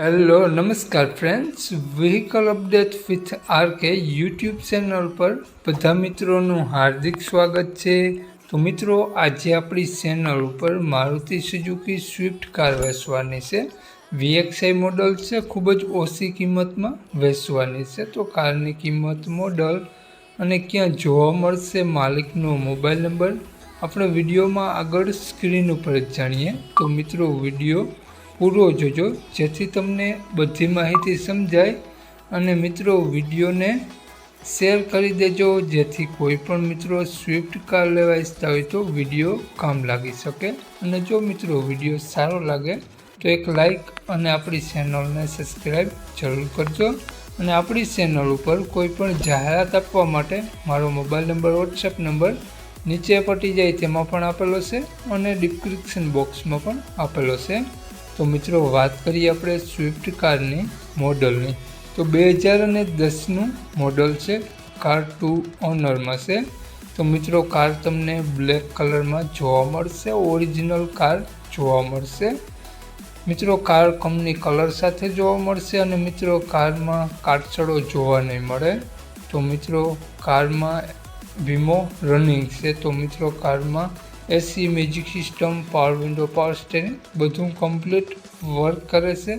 Hello નમસ્કાર friends vehicle update with RK YouTube channel પર બધા મિત્રોનું હાર્દિક સ્વાગત છે. તો મિત્રો, આજે આપણી ચેનલ ઉપર મારુતિ સુઝુકી સ્વિફ્ટ કાર વેચવાની છે. વીએક્સઆઈ મોડલ છે, ખૂબ જ ઓછી કિંમતમાં વેચવાની છે. તો કારની કિંમત મોડલ અને ક્યાં જોવા મળશે માલિકનો મોબાઈલ નંબર આપણે વિડીયોમાં આગળ સ્ક્રીન ઉપર જાણીએ. તો મિત્રો, વીડિયો પૂરો જોજો. જેથી તમને બધી માહિતી સમજાય અને મિત્રો વિડીયોને શેર કરી દેજો. જેથી કોઈ પણ મિત્રો સ્વિફ્ટ કાર લેવા ઈચ્છતા હોય તો વીડિયો કામ લાગી શકે. અને જો મિત્રો વીડિયો સારો લાગે તો એક લાઈક અને આપણી ચેનલને સબસ્ક્રાઈબ જરૂર કરજો. અને આપણી ચેનલ ઉપર કોઈ પણ જાહેરાત આપવા માટે મારો મોબાઈલ નંબર, વોટ્સએપ નંબર નીચે પટી જાય તેમાં પણ આપેલો છે અને ડિસ્ક્રિપ્શન બોક્સમાં પણ આપેલો છે. તો મિત્રો, વાત કરીએ આપણે સ્વિફ્ટ કારની મોડલની. તો બે હજાર અને દસનું મોડલ છે કાર ટુ ઓનરમાં છે. તો મિત્રો, કાર તમને બ્લેક કલરમાં જોવા મળશે, ઓરિજિનલ કાર જોવા મળશે. મિત્રો, કાર કંપની કલર સાથે જોવા મળશે અને મિત્રો, કારમાં કાટછડો જોવા નહીં મળે. તો મિત્રો, કારમાં વીમો રનિંગ છે. તો મિત્રો, કારમાં AC magic system power window power steering બધું કમ્પ્લીટ વર્ક કરે છે.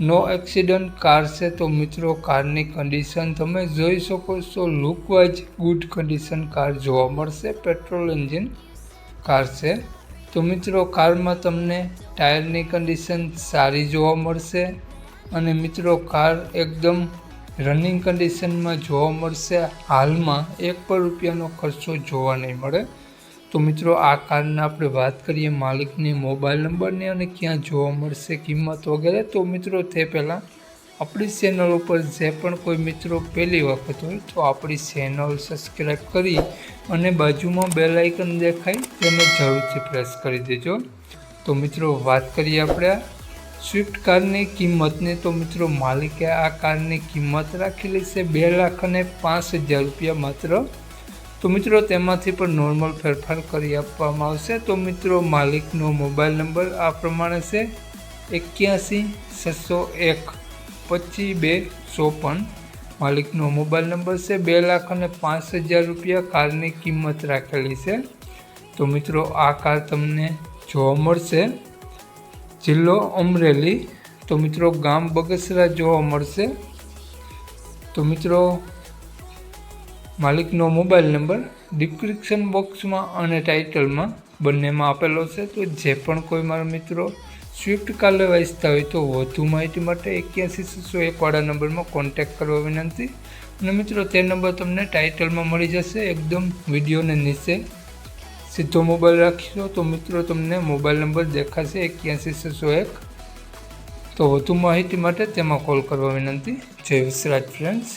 નો એક્સિડન્ટ કાર છે તો મિત્રો કારની કન્ડિશન તમે જોઈ શકો છો. Look wise good condition car જોવા મળશે. પેટ્રોલ એન્જિન કાર છે. તો મિત્રો કારમાં તમને ટાયરની કન્ડિશન સારી જોવા મળશે. અને મિત્રો કાર એકદમ રનિંગ કન્ડિશનમાં જોવા મળશે. હાલમાં એક પણ રૂપિયાનો ખર્ચો જોવા નહીં મળે. તો મિત્રો, આ કારના આપણે વાત કરીએ માલિકની મોબાઈલ નંબરની અને ક્યાં જોવા મળશે, કિંમત વગેરે. તો મિત્રો, તે પહેલાં આપણી ચેનલ ઉપર જે પણ કોઈ મિત્રો પહેલી વખત હોય, તો આપણી ચેનલ સબસ્ક્રાઈબ કરી અને બાજુમાં બે લાઇકન દેખાય, તેને જરૂરથી પ્રેસ કરી દેજો. તો મિત્રો, વાત કરીએ આપણે સ્વિફ્ટ કારની કિંમતની. તો મિત્રો, માલિકે આ કારની કિંમત રાખેલી છે બે લાખ અને પાંચ હજાર રૂપિયા માત્ર. તો મિત્રો, તેમાંથી પણ નોર્મલ ફેરફાર કરી આપવામાં આવશે. તો મિત્રો, માલિકનો મોબાઈલ નંબર આ પ્રમાણે છે. એક્યાસી, છસો એક, પચીસ બે, ચોપન. માલિકનો મોબાઈલ નંબર છે, બે લાખ અને પાંચ હજાર રૂપિયા. કારની કિંમત રાખેલી છે. તો મિત્રો, આ કાર તમને જોવા મળશે. જિલ્લો અમરેલી. તો મિત્રો, ગામ બગસરા જોવા મળશે. તો મિત્રો માલિકનો મોબાઈલ નંબર ડિસ્ક્રિપ્શન બોક્સમાં અને ટાઇટલમાં બંનેમાં આપેલો છે. તો જે પણ કોઈ મારા મિત્રો સ્વિફ્ટ કાર લેવા ઈચ્છતા હોય તો વધુ માહિતી માટે એક્યાસી છસો એકવાળા નંબરમાં કોન્ટેક્ટ કરવા વિનંતી. અને મિત્રો, તે નંબર તમને ટાઇટલમાં મળી જશે. એકદમ વિડીયોને નીચે સીધો મોબાઈલ રાખશો તો મિત્રો તમને મોબાઈલ નંબર દેખાશે એક્યાસી છસો એક. તો વધુ માહિતી માટે તેમાં કોલ કરવા વિનંતી. જય વિશ્રાજ ફ્રેન્ડ્સ.